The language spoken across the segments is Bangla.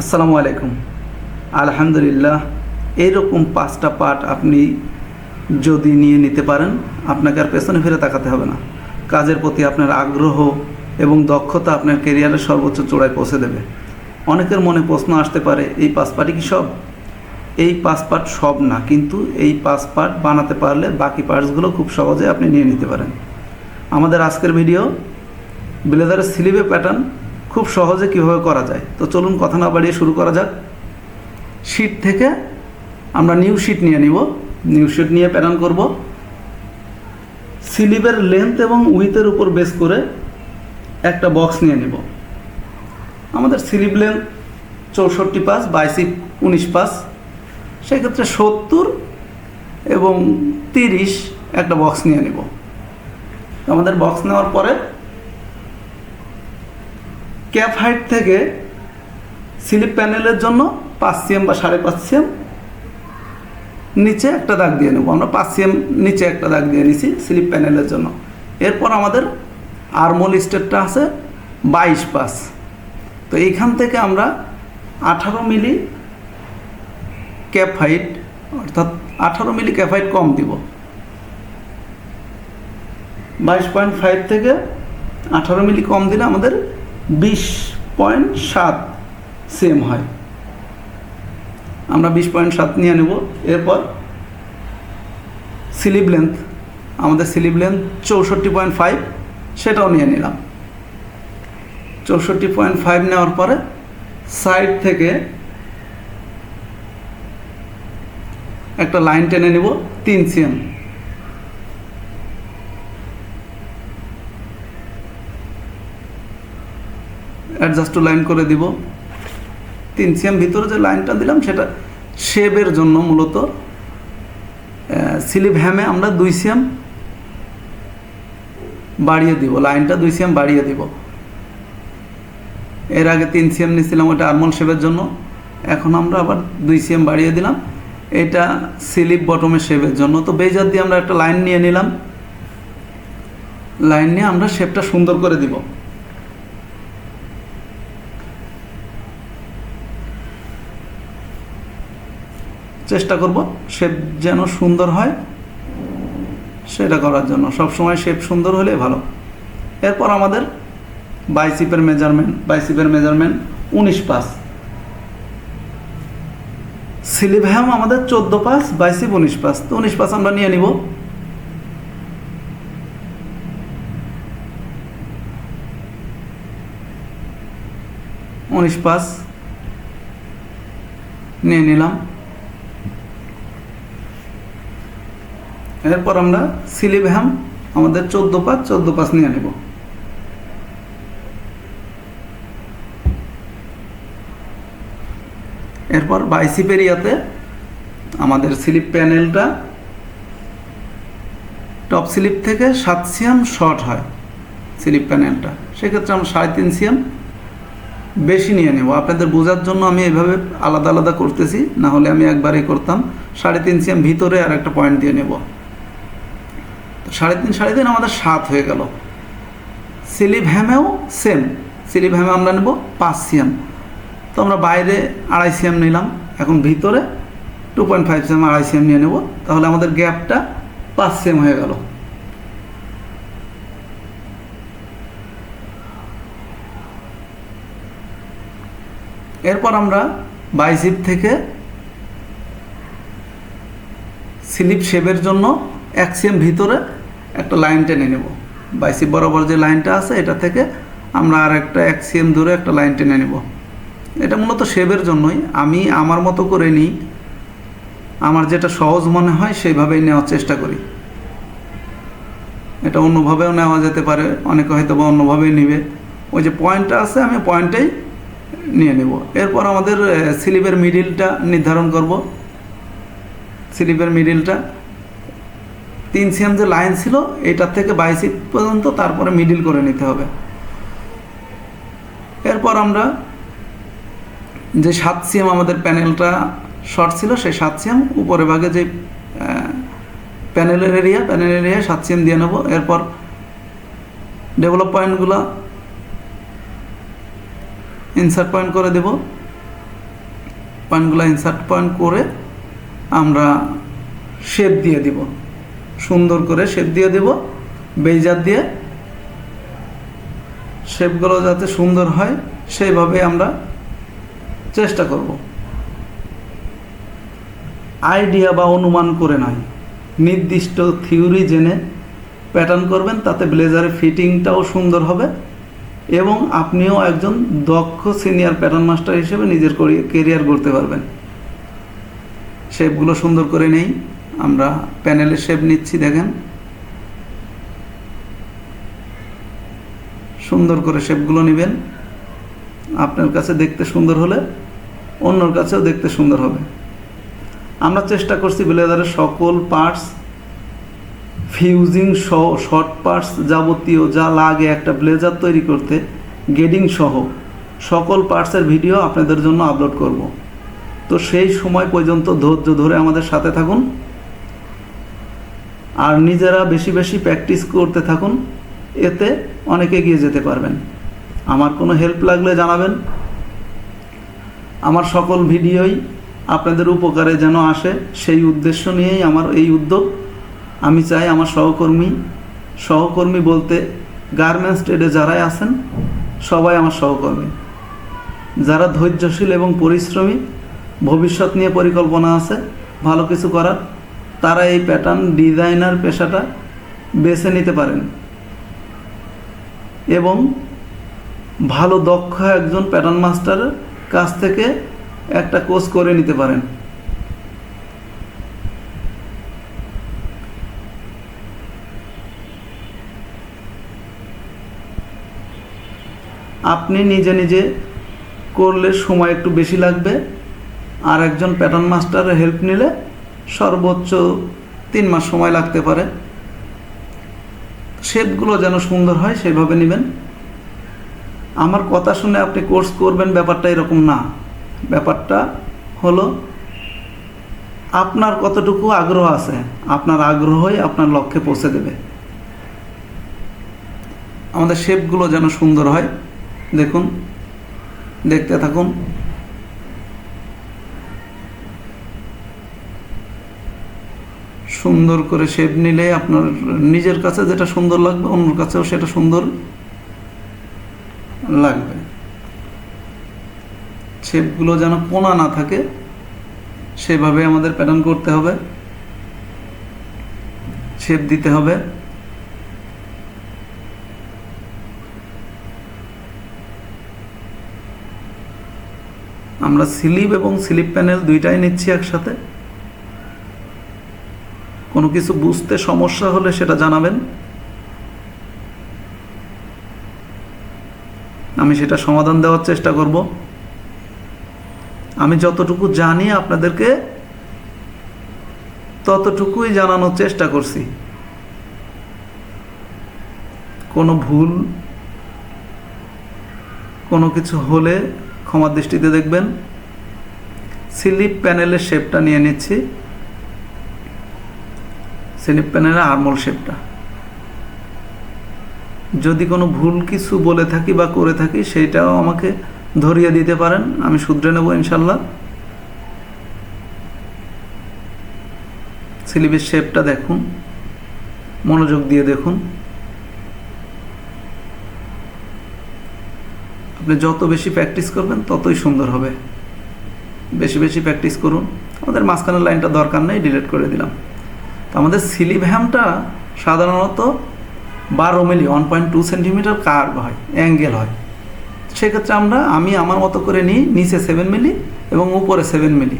আসসালামু আলাইকুম। আলহামদুলিল্লাহ এইরকম পাঁচটা পার্ট আপনি যদি নিয়ে নিতে পারেন, আপনাকে আর পেছনে ফিরে তাকাতে হবে না। কাজের প্রতি আপনার আগ্রহ এবং দক্ষতা আপনার কেরিয়ারের সর্বোচ্চ চূড়ায় পৌঁছে দেবে। অনেকের মনে প্রশ্ন আসতে পারে, এই পাঁচ পার্টই কি সব? এই পাঁচ পার্ট সব না, কিন্তু এই পাঁচ পার্ট বানাতে পারলে বাকি পার্টসগুলো খুব সহজে আপনি নিয়ে নিতে পারেন। আমাদের আজকের ভিডিও ব্লেজারের স্লিভে প্যাটার্ন খুব সহজে কীভাবে করা যায়? তো চলুন কথা না বাড়িয়ে শুরু করা যাক। শিট থেকে আমরা নিউ শিট নিয়ে নিব। নিউ শিট নিয়ে প্যাটার্ন করব। স্লিভের লেন্থ এবং উইথের উপর বেস করে একটা বক্স নিয়ে নিব। আমাদের স্লিভ লেন্থ চৌষট্টি পাস বাইশি উনিশ পাস। সেক্ষেত্রে সত্তর এবং তিরিশ একটা বক্স নিয়ে নিব। আমাদের বক্স নেওয়ার পরে ক্যাপ হাইট থেকে স্লিপ প্যানেলের জন্য পাঁচ সিএম বা সাড়ে পাঁচ সিএম নিচে একটা দাগ দিয়ে নেব। আমরা পাঁচ সিএম নিচে একটা দাগ দিয়ে নিছি স্লিপ প্যানেলের জন্য। এরপর আমাদের আরমোল স্টেটটা আছে বাইশ পাস তো এইখান থেকে আমরা আঠারো মিলি ক্যাপ হাইট, অর্থাৎ আঠারো মিলি ক্যাপ হাইট কম দিব। বাইশ পয়েন্ট ফাইভ থেকে আঠারো মিলি কম দিলে আমাদের বিশ পয়েন্ট সাত সেম হয়। আমরা বিশ পয়েন্ট সাত নিয়ে নেব। এরপর স্লিভ লেন্থ আমাদের স্লিভ লেন্থ চৌষট্টি পয়েন্ট ফাইভ সেটাও নিয়ে নিলাম। চৌষট্টি পয়েন্ট ফাইভ নেওয়ার পরে সাইড থেকে একটা লাইন টেনে নেব, তিন সিএম অ্যাডজাস্ট লাইন করে দিব। তিন সিএম ভিতরে যে লাইনটা দিলাম, সেটা শেপের জন্য মূলত স্লিভ হ্যামে আমরা দুই সিএম বাড়িয়ে দিব লাইনটা দুই সিএম বাড়িয়ে দিব। এর আগে তিন সিএম নিয়েছিলাম, ওটা আরমল শেপের জন্য। এখন আমরা আবার দুই সিএম বাড়িয়ে দিলাম। এটা স্লিপ বটমের শেপের জন্য। তো বেজার দিয়ে আমরা একটা লাইন নিয়ে নিলাম। লাইন নিয়ে আমরা শেপটা সুন্দর করে দিব। চেষ্টা করব, শেপ যেন সুন্দর হয়, সেটা করার জন্য। সব সময় শেপ সুন্দর হলে ভালো। এরপর আমাদের বাইসিপের মেজারমেন্ট বাইসিপের মেজারমেন্ট উনিশ পাস। সিলিভ্যাম আমাদের চোদ্দ পাস, বাইসিপ উনিশ পাস। তো উনিশ পাস আমরা নিয়ে নিব। উনিশ পাস নিয়ে নিলাম। এরপর আমরা সিলিভ্যাম আমাদের চোদ্দ পাঁচ চোদ্দ পাঁচ নিয়ে নেব। এরপর বাইসিপের ইয়াতে আমাদের স্লিপ প্যানেলটা টপ স্লিপ থেকে সাত সিএম শর্ট হয় স্লিপ প্যানেলটা। সেক্ষেত্রে আমরা সাড়ে তিন সিএম বেশি নিয়ে নেব। আপনাদের বোঝার জন্য আমি এভাবে আলাদা আলাদা করতেছি, না হলে আমি একবারেই করতাম। সাড়ে তিন সিএম ভিতরে আর একটা পয়েন্ট দিয়ে নেব। সাড়ে তিন সাড়ে তিন আমাদের সাত হয়ে গেল। সিলিভ হ্যামেও সেম সিলিভ হ্যামে আমরা নেব পাঁচ সিএম। তো আমরা বাইরে আড়াই সিএম নিলাম। এখন ভিতরে টু পয়েন্ট ফাইভ সিএম আড়াই সিএম নিয়ে নেব। তাহলে আমাদের গ্যাপটা পাঁচ সিএম হয়ে গেল। এরপর আমরা বাইজিপ থেকে স্লিপ শেপের জন্য এক সিএম ভিতরে একটা লাইন টেনে নেব। বাইসিপ বরাবর যে লাইনটা আছে, এটা থেকে আমরা আর একটা এক সিএম দূরে একটা লাইন টেনে নেব। এটা মূলত শেপের জন্যই। আমি আমার মতো করে নিই। আমার যেটা সহজ মনে হয়, সেইভাবেই নেওয়ার চেষ্টা করি। এটা অন্যভাবেও নেওয়া যেতে পারে। অনেকে হয়তো বা অন্যভাবেই নেবে। ওই যে পয়েন্টটা আছে, আমি পয়েন্টেই নিয়ে নেব। এরপর আমাদের স্লিপের মিডিলটা নির্ধারণ করব। স্লিপের মিডিলটা তিন সিএম যে লাইন ছিল, এটার থেকে বাইশ পর্যন্ত তারপরে মিডিল করে নিতে হবে। এরপর আমরা যে সাত সিএম আমাদের প্যানেলটা শর্ট ছিল, সেই সাত সিএম উপরে ভাগে যে প্যানেলের এরিয়া প্যানেলের এরিয়া সাত সিএম দিয়ে নেব। এরপর ডেভেলপ পয়েন্টগুলো ইনসার্ট পয়েন্ট করে দেব। পয়েন্টগুলো ইনসার্ট পয়েন্ট করে আমরা শেপ দিয়ে দিব। সুন্দর করে শেপ দিয়ে দেব। বেজার দিয়ে। শেপগুলো যাতে সুন্দর হয়, সেইভাবে আমরা চেষ্টা করব। আইডিয়া বা অনুমান করে নয় নির্দিষ্ট থিওরি জেনে প্যাটার্ন করবেন, তাতে ব্লেজারের ফিটিংটাও সুন্দর হবে এবং আপনিও একজন দক্ষ সিনিয়র প্যাটার্ন মাস্টার হিসেবে নিজের কেরিয়ার গড়তে পারবেন। শেপগুলো সুন্দর করে নেই। আমরা প্যানেলের শেপ নিচ্ছি, দেখেন। সুন্দর করে শেপগুলো নেবেন। আপনার কাছে দেখতে সুন্দর হলে অন্যর কাছেও দেখতে সুন্দর হবে। আমরা চেষ্টা করছি ব্লেজারের সকল পার্টস ফিউজিং সহ শর্ট পার্টস যাবতীয় যা লাগে একটা ব্লেজার তৈরি করতে গেডিং সহ সকল পার্টসের ভিডিও আপনাদের জন্য আপলোড করব। তো সেই সময় পর্যন্ত ধৈর্য ধরে আমাদের সাথে থাকুন। আর নিজেরা বেশি বেশি প্র্যাকটিস করতে থাকুন, এতে অনেক এগিয়ে যেতে পারবেন। আমার কোনো হেল্প লাগলে জানাবেন। আমার সকল ভিডিওই আপনাদের উপকারে যেন আসে, সেই উদ্দেশ্য নিয়েই আমার এই উদ্যোগ। আমি চাই আমার সহকর্মী সহকর্মী বলতে গার্মেন্টস ট্রেডে যারাই আছেন, সবাই আমার সহকর্মী। যারা ধৈর্যশীল এবং পরিশ্রমী, ভবিষ্যৎ নিয়ে পরিকল্পনা আছে, ভালো কিছু করার তারা এই প্যাটার্ন ডিজাইনার পেশাটা বেছে নিতে পারেন। এবং ভালো দক্ষ একজন প্যাটার্ন মাস্টারের কাছ থেকে একটা কোর্স করে নিতে পারেন। আপনি নিজে নিজে করলে সময় একটু বেশি লাগবে। আর একজন প্যাটার্ন মাস্টারের হেল্প নিলে সর্বোচ্চ তিন মাস সময় লাগতে পারে। শেপগুলো যেন সুন্দর হয় সেইভাবে নেবেন। আমার কথা শুনে আপনি কোর্স করবেন, ব্যাপারটা এরকম না। ব্যাপারটা হলো, আপনার কতটুকু আগ্রহ আছে, আপনার আগ্রহই আপনার লক্ষ্যে পৌঁছে দেবে। আমাদের শেপগুলো যেন সুন্দর হয়। দেখুন, দেখতে থাকুন। সুন্দর করে শেপ নিলে আপনার নিজের কাছে যেটা সুন্দর লাগবে, অন্যর কাছেও সেটা সুন্দর লাগবে। শেপগুলো যেন কোনা না থাকে, সেভাবে আমাদের প্যাটার্ন করতে হবে। শেপ দিতে হবে। আমরা স্লিপ এবং স্লিপ প্যানেল দুইটাই নিচ্ছি একসাথে। কোনো কিছু বুঝতে সমস্যা হলে সেটা জানাবেন। আমি সেটা সমাধান দেওয়ার চেষ্টা করব। আমি যতটুকু জানি আপনাদেরকে, ততটুকুই জানানোর চেষ্টা করছি। কোনো ভুল, কোনো কিছু হলে ক্ষমার দৃষ্টিতে দেখবেন। স্লিপ প্যানেলের শেপটা নিয়ে নিচ্ছি। স্লিপ প্যানেলের আর্মল শেপটা। যদি কোনো ভুল কিছু বলে থাকি বা করে থাকি সেইটাও আমাকে ধরিয়ে দিতে পারেন, আমি শুধরে নেব ইনশাল্লাহ। স্লিপের শেপটা দেখুন, মনোযোগ দিয়ে দেখুন। আপনি যত বেশি প্র্যাকটিস করবেন, ততই সুন্দর হবে। বেশি বেশি প্র্যাকটিস করুন। আমাদের মাঝখানের লাইনটা দরকার নেই, ডিলিট করে দিলাম। তো আমাদের স্লিপ হ্যামটা সাধারণত বারো milli one point two centimetre curve হয় অ্যাঙ্গেল হয়। সেক্ষেত্রে আমরা, আমি আমার মতো করে নিই, নিচে সেভেন মিলি এবং উপরে seven milli.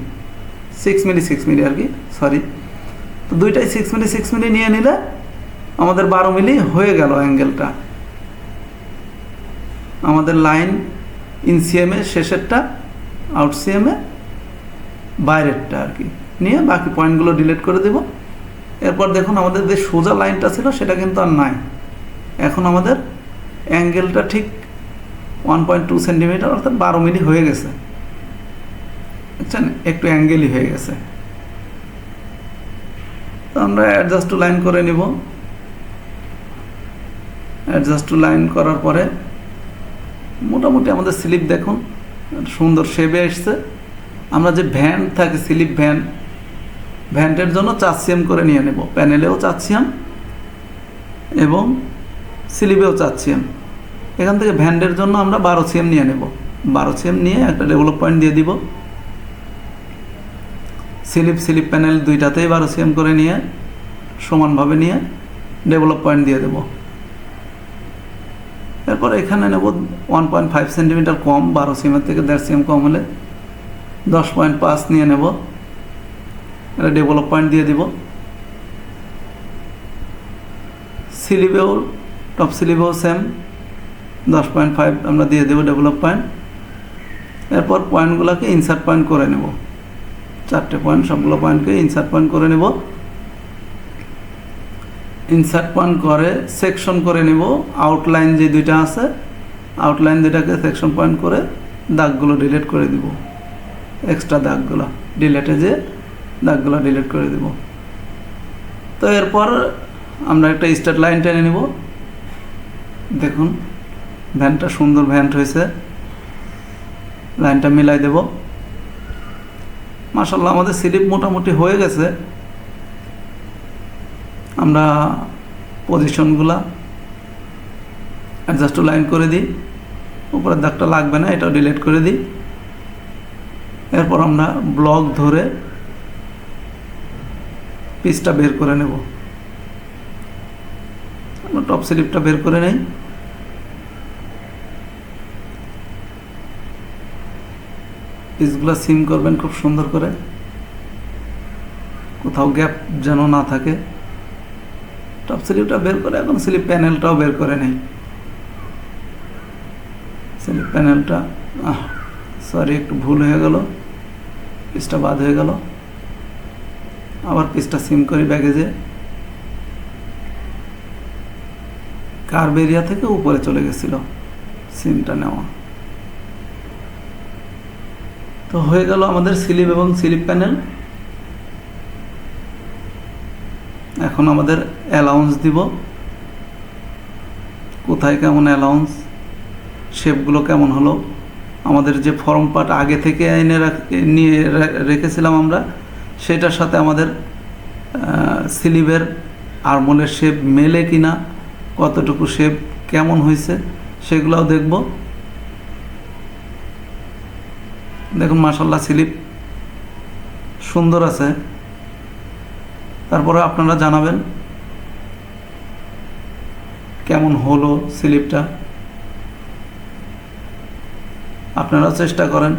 Six milli six milli আর কি সরি তো দুইটাই সিক্স মিলি সিক্স মিলি নিয়ে নিলে আমাদের বারো মিলি হয়ে গেল অ্যাঙ্গেলটা আমাদের লাইন ইন সিএমে শেষেরটা আউট সিএমে বাইরেরটা আর কি। নিয়ে বাকি পয়েন্টগুলো ডিলিট করে দেব। এরপর দেখুন আমাদের যে সোজা লাইনটা ছিল, সেটা কিন্তু আর নাই। এখন আমাদের অ্যাঙ্গেলটা ঠিক ওয়ান পয়েন্ট টু সেন্টিমিটার অর্থাৎ বারো মিলি হয়ে গেছে। বুঝছেন? একটু অ্যাঙ্গেলই হয়ে গেছে। তো আমরা অ্যাডজাস্ট টু লাইন করে নিব। অ্যাডজাস্ট টু লাইন করার পরে মোটামুটি আমাদের স্লিপ দেখুন, সুন্দর শেপে এসছে। আমরা যে ভ্যান থাকে, স্লিপ ভ্যান ভ্যান্টের জন্য চার সিএম করে নিয়ে নেব। প্যানেলেও চার সিএম এবং স্লিপেও চার সিএম। এখান থেকে ভ্যান্ডের জন্য আমরা বারো সিএম নিয়ে নেব। বারো সিএম নিয়ে একটা ডেভেলপ পয়েন্ট দিয়ে দিব। স্লিপ স্লিপ প্যানেল দুইটাতেই বারো সিএম করে নিয়ে সমানভাবে নিয়ে ডেভেলপ পয়েন্ট দিয়ে দেব। এরপর এখানে নেব ওয়ান পয়েন্ট ফাইভ সেন্টিমিটার কম, বারো সিএমের থেকে দেড় সিএম কম হলে দশ পয়েন্ট পাঁচ নিয়ে নেব। এটা ডেভেলপ পয়েন্ট দিয়ে দিব। স্লিপেও টপ স্লিপেও সেম দশ পয়েন্ট ফাইভ আমরা দিয়ে দেবো ডেভেলপ পয়েন্ট এরপর পয়েন্টগুলোকে ইনসার্ট পয়েন্ট করে নেব। চারটে পয়েন্ট সবগুলো পয়েন্টকে ইনসার্ট পয়েন্ট করে নেব। ইনসার্ট পয়েন্ট করে সেকশন করে নেব। আউটলাইন যে দুইটা আছে আউটলাইন দুইটাকে সেকশন পয়েন্ট করে দাগগুলো ডিলিট করে দিব। এক্সট্রা দাগগুলো ডিলেটে যে দাগগুলো ডিলিট করে দিব। তো এরপর আমরা একটা স্টার্ট লাইন টেনে নেব। দেখুন, ভ্যানটা সুন্দর ভ্যান্ট হয়েছে। লাইনটা মিলাই দেব। মাসাল্লাহ আমাদের স্লিপ মোটামুটি হয়ে গেছে। আমরা পজিশনগুলা অ্যাডজাস্ট লাইন করে দিই। উপরের দাগটা লাগবে না, এটাও ডিলিট করে দিই। এরপর আমরা ব্লক ধরে পিসটা বের করে নেব। আমরা টপ স্লিপটা বের করে নেই। পিসগুলো সিম করবেন খুব সুন্দর করে। কোথাও গ্যাপ যেন না থাকে। টপ স্লিপটা বের করে এখন স্লিপ প্যানেলটাও বের করে নেই। স্লিপ প্যানেলটা সরি একটু ভুল হয়ে গেল। পিসটা বাদ হয়ে গেল। আবার পিসটা সিম করি ব্যাগেজে কার্ভ এরিয়া থেকে উপরে চলে গেছিল সিমটা নেওয়া। তো হয়ে গেল আমাদের স্লিপ এবং স্লিপ প্যানেল। এখন আমাদের অ্যালাউন্স দিব। কোথায় কেমন অ্যালাউন্স? শেপগুলো কেমন হলো? আমাদের যে ফর্ম পার্ট আগে থেকে এনে রাখ নিয়ে রেখেছিলাম আমরা সেটার সাথে আমাদের স্লিভের আরমোলের শেপ মেলে কি না কতটুকু শেপ কেমন হয়েছে সেগুলোও দেখব। দেখুন মাসাল্লাহ স্লিপ সুন্দর আছে। তারপরে আপনারা জানাবেন কেমন হলো স্লিপটা আপনারাও চেষ্টা করেন।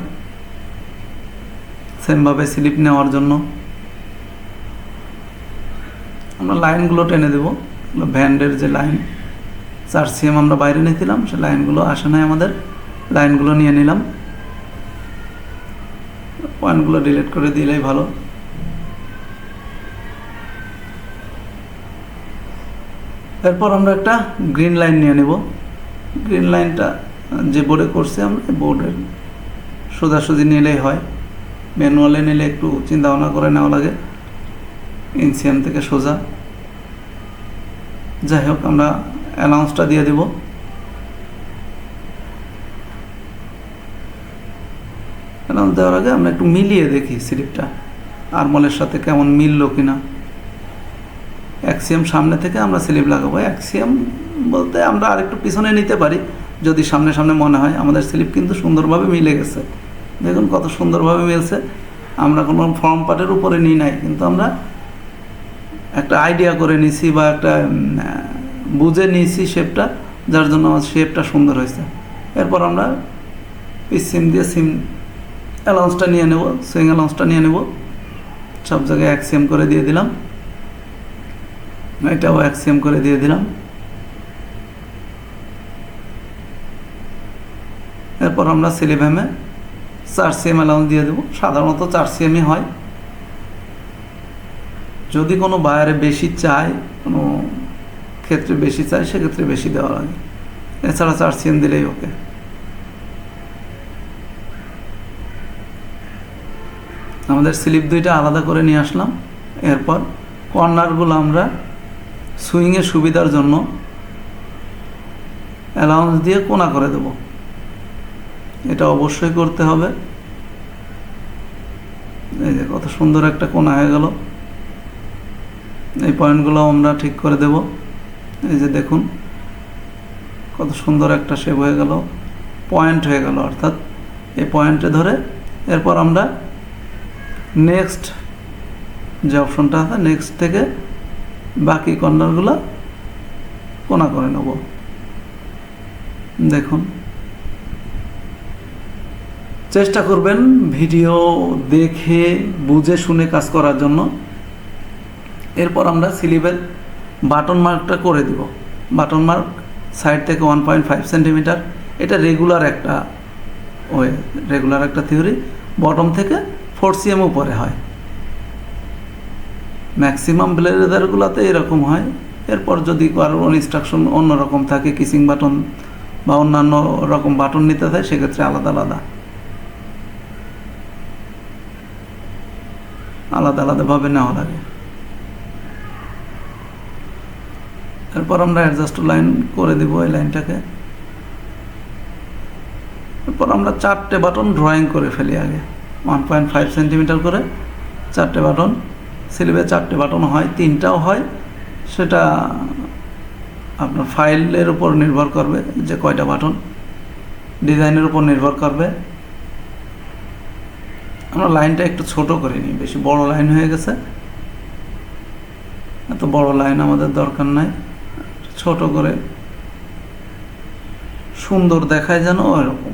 সেমভাবে স্লিপ নেওয়ার জন্য। আমরা লাইনগুলো টেনে দেবো। ভ্যান্ডের যে লাইন, চার সিএম আমরা বাইরে নিয়েছিলাম, সে লাইনগুলো আসে নাই আমাদের। লাইনগুলো নিয়ে নিলাম। পয়েন্টগুলো ডিলিট করে দিলেই ভালো। এরপর আমরা একটা গ্রিন লাইন নিয়ে নেব। গ্রিন লাইনটা যে বোর্ডে করছি আমরা বোর্ডের সোজাসুজি নিলেই হয়। ম্যানুয়ালে নিলে একটু চিন্তা ভাবনা করে নেওয়া লাগে। ইনসিয়াম থেকে সোজা। যাই হোক, আমরা অ্যানাউন্সটা দিয়ে দেব। অ্যানাউন্স দেওয়ার আগে আমরা একটু মিলিয়ে দেখি স্লিপটা। আরমলের সাথে কেমন মিললো কিনা। অ্যাক্সিয়াম সামনে থেকে আমরা স্লিপ লাগাবো। অ্যাক্সিয়াম বলতে আমরা আরেকটু পিছনে নিতে পারি। যদি সামনে সামনে মনে হয়, আমাদের স্লিপ কিন্তু সুন্দরভাবে মিলে গেছে। দেখুন কত সুন্দরভাবে মিলছে। আমরা কোনো ফর্ম পার্টের উপরে নিই নাই, কিন্তু আমরা একটা আইডিয়া করে নিছি বা একটা বুঝে নিয়েছি শেপটা যার জন্য আমার শেপটা সুন্দর হয়েছে। এরপর আমরা পিস সিম দিয়ে সিম অ্যালাউন্সটা নিয়ে নেব সুইং অ্যালাউন্সটা নিয়ে নেব। সব জায়গায় এক সিএম করে দিয়ে দিলাম। এটাও এক সিএম করে দিয়ে দিলাম। এরপর আমরা সিলিভ্যামে চার সিএম অ্যালাউন্স দিয়ে দেবো। সাধারণত চার সিএমই হয়। যদি কোনো বায়ারে বেশি চায়, কোনো ক্ষেত্রে বেশি চায়, সেক্ষেত্রে বেশি দেওয়া লাগে। এছাড়া চার সিএম দিলেই ওকে আমাদের স্লিপ দুইটা আলাদা করে নিয়ে আসলাম। এরপর কর্নারগুলো আমরা সুইংয়ের সুবিধার জন্য অ্যালাউন্স দিয়ে কোনা করে দেব। এটা অবশ্যই করতে হবে। এই যে কত সুন্দর একটা কোনা হয়ে গেল। এই পয়েন্টগুলো আমরা ঠিক করে দেব। এই যে দেখুন, কত সুন্দর একটা শেপ হয়ে গেল পয়েন্ট হয়ে গেল অর্থাৎ এই পয়েন্টে ধরে এরপর আমরা নেক্সট যে অপশনটা আছে নেক্সট থেকে বাকি কর্নারগুলো কোনা করে নেব। দেখুন চেষ্টা করবেন ভিডিও দেখে, বুঝে, শুনে কাজ করার জন্য। এরপর আমরা স্লিপের বাটন মার্কটা করে দিব। বাটন মার্ক সাইড থেকে ওয়ান পয়েন্ট ফাইভ সেন্টিমিটার। এটা রেগুলার একটা ওয়ে, রেগুলার একটা থিওরি। বটম থেকে ফোর সিএম উপরে হয়। ম্যাক্সিমাম ব্লেজারগুলোতে এরকম হয়। এরপর যদি কারোর ইনস্ট্রাকশন অন্যরকম থাকে কিসিং বাটন বা অন্যান্য রকম বাটন নিতে হয়, সেক্ষেত্রে আলাদা আলাদা। আলাদা আলাদাভাবে নেওয়া লাগে। এরপর আমরা অ্যাডজাস্ট লাইন করে দিব এই লাইনটাকে এরপর আমরা চারটে বাটন ড্রয়িং করে ফেলি আগে। ওয়ান পয়েন্ট ফাইভ সেন্টিমিটার করে চারটে বাটন স্লিপে চারটে বাটন হয়, তিনটাও হয়। সেটা আপনার ফাইলের উপর নির্ভর করবে যে কয়টা বাটন ডিজাইনের উপর নির্ভর করবে। আমরা লাইনটা একটু ছোট করে নিই। বেশি বড় লাইন হয়ে গেছে। এত বড় লাইন আমাদের দরকার নাই। ছোট করে সুন্দর দেখায় যেন ওইরকম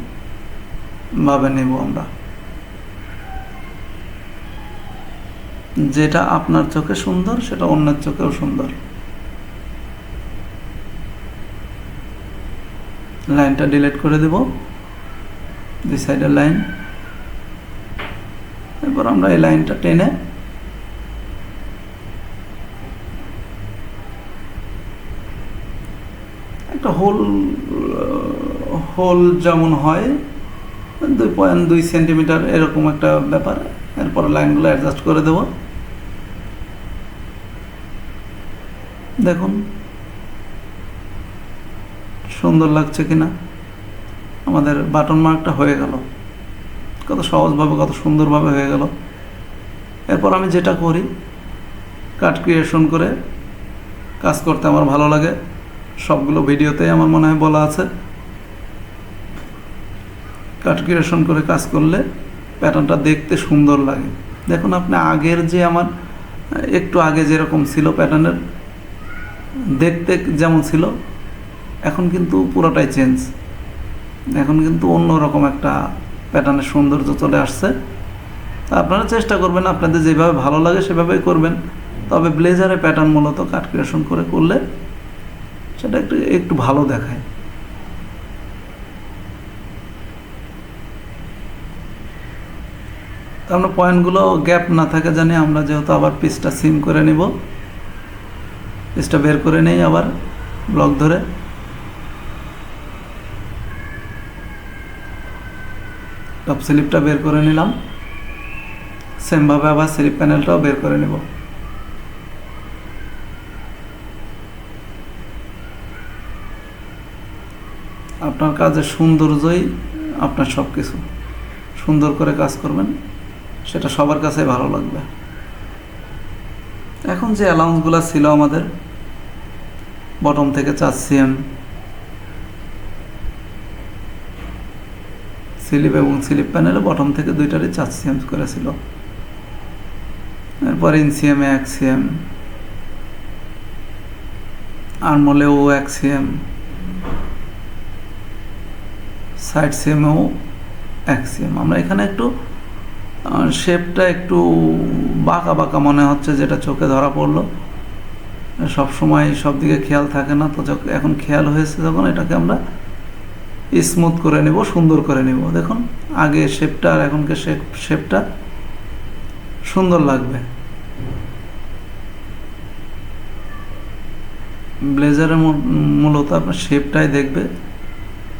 ভাবে নেব আমরা। যেটা আপনার চোখে সুন্দর, সেটা অন্যের চোখেও সুন্দর। লাইনটা ডিলিট করে দেব। দুই সাইডের লাইন। এরপর আমরা এই লাইনটা টেনে একটা হোল হোল যেমন হয়, দুই পয়েন্ট দুই সেন্টিমিটার এরকম একটা ব্যাপার। এরপর লাইনগুলো অ্যাডজাস্ট করে দেব। দেখুন, সুন্দর লাগছে কিনা? আমাদের বাটন মার্কটা হয়ে গেল। কত সহজভাবে, কত সুন্দরভাবে হয়ে গেল। এরপর আমি যেটা করি কাট ক্রিয়েশন করে কাজ করতে আমার ভালো লাগে। সবগুলো ভিডিওতেই আমার মনে হয় বলা আছে। কাট ক্রিয়েশন করে কাজ করলে প্যাটার্নটা দেখতে সুন্দর লাগে। দেখুন আপনি আগের যে আমার, একটু আগে যেরকম ছিল প্যাটার্নের দেখতে যেমন ছিল, এখন কিন্তু পুরোটাই চেঞ্জ এখন কিন্তু অন্যরকম একটা প্যাটার্নের সৌন্দর্য চলে আসছে। তা আপনারা চেষ্টা করবেন আপনাদের যেভাবে ভালো লাগে সেভাবেই করবেন। তবে ব্লেজারে প্যাটার্ন মূলত কাট ক্রিয়েশন করে করলে সেটা একটু একটু ভালো দেখায়। আমরা পয়েন্টগুলো গ্যাপ না থাকে জানি, আমরা যেহেতু আবার পিসটা সিম করে নিব। পিসটা বের করে নেই আবার ব্লক ধরে। টপ স্লিপটা বের করে নিলাম। সেমভাবে আবার স্লিপ প্যানেলটাও বের করে নেব। আপনার কাজের সৌন্দর্যই আপনার সব কিছু সুন্দর করে কাজ করবেন, সেটা সবার কাছে ভালো লাগবে। এখন যে অ্যালাউন্সগুলো ছিল আমাদের বটম থেকে চার সিএম স্লিপ এবং স্লিপ প্যানেলে বটম থেকে দুইটারই চার সিএম করেছিল। এরপর ইনসিএমে এক সিএম আরমলেও এক সিএম সাইড সিএমেও এক সিএম আমরা এখানে একটু শেপটা একটু বাঁকা বাঁকা মনে হচ্ছে, যেটা চোখে ধরা পড়ল। সব সময় সব দিকে খেয়াল থাকে না, তো এখন খেয়াল হয়েছে যখন এটাকে আমরা স্মুথ করে নেব, সুন্দর করে নেব। দেখুন, আগে শেপটা আর এখনকার শেপ শেপটা সুন্দর লাগবে। ব্লেজারের মূলত আপনার শেপটাই দেখবে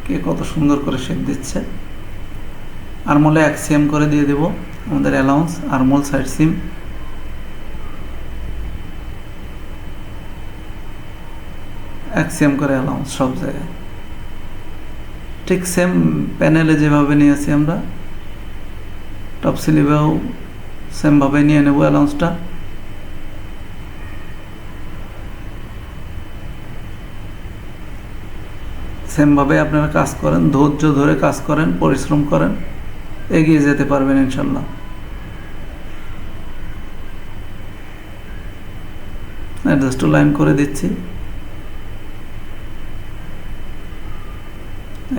কে কত সুন্দর করে শেপ দিচ্ছে। আর আরমোলে এক সিএম করে দিয়ে দেব আমাদের অ্যালাউন্স আর আরমোল সাইড সিম এক সিএম করে অ্যালাউন্স সব জায়গায়। ঠিক সেম প্যানেলে যেভাবে নিয়েছি আমরা টপ স্লিভেও সেমভাবে নিয়ে নেব অ্যালাউন্সটা সেমভাবে আপনারা কাজ করেন, ধৈর্য ধরে কাজ করেন, পরিশ্রম করেন, এগিয়ে যেতে পারবেন ইনশাল্লাহ অ্যাডজাস্ট লাইন করে দিচ্ছি।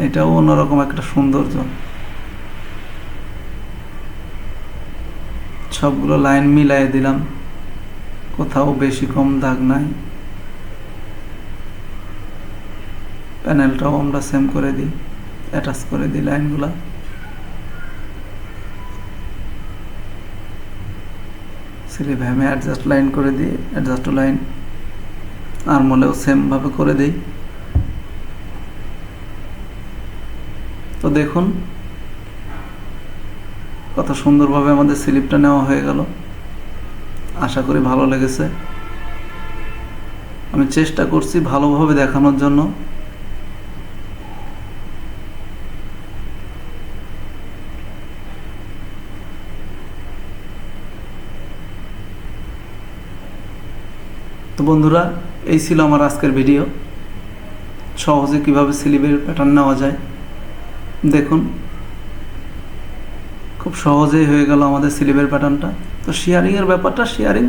এটাও অন্যরকম একটা সৌন্দর্য। সবগুলো লাইন মিলাই দিলাম। কোথাও বেশি কম দাগ নাই। প্যানেলটাও আমরা সেম করে দিই। অ্যাটাচ করে দিই লাইনগুলা। স্লিপ হ্যামে অ্যাডজাস্ট লাইন করে দিই অ্যাডজাস্ট লাইন আর্মলেও সেমভাবে করে দিই। তো দেখুন, কত সুন্দরভাবে আমাদের স্লিপটা নেওয়া হয়ে গেল। আশা করি ভালো লেগেছে। আমি চেষ্টা করছি ভালোভাবে দেখানোর জন্য। তো বন্ধুরা, এই ছিল আমার আজকের ভিডিও। সহজে কীভাবে স্লিপের প্যাটার্ন নেওয়া যায়? দেখুন, খুব সহজেই হয়ে গেল আমাদের স্লিপের প্যাটার্নটা তো শেয়ারিংয়ের ব্যাপারটা শেয়ারিং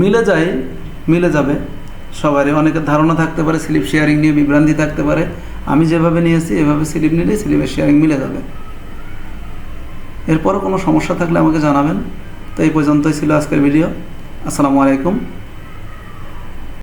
মিলে যায়, মিলে যাবে। সবারই অনেকের ধারণা থাকতে পারে, স্লিপ শেয়ারিং নিয়ে বিভ্রান্তি থাকতে পারে। আমি যেভাবে নিয়েছি, এভাবে স্লিপ নিলে স্লিপের শেয়ারিং মিলে যাবে। এরপরও কোনো সমস্যা থাকলে আমাকে জানাবেন। তো এই পর্যন্তই ছিল আজকের ভিডিও আসসালামু আলাইকুম।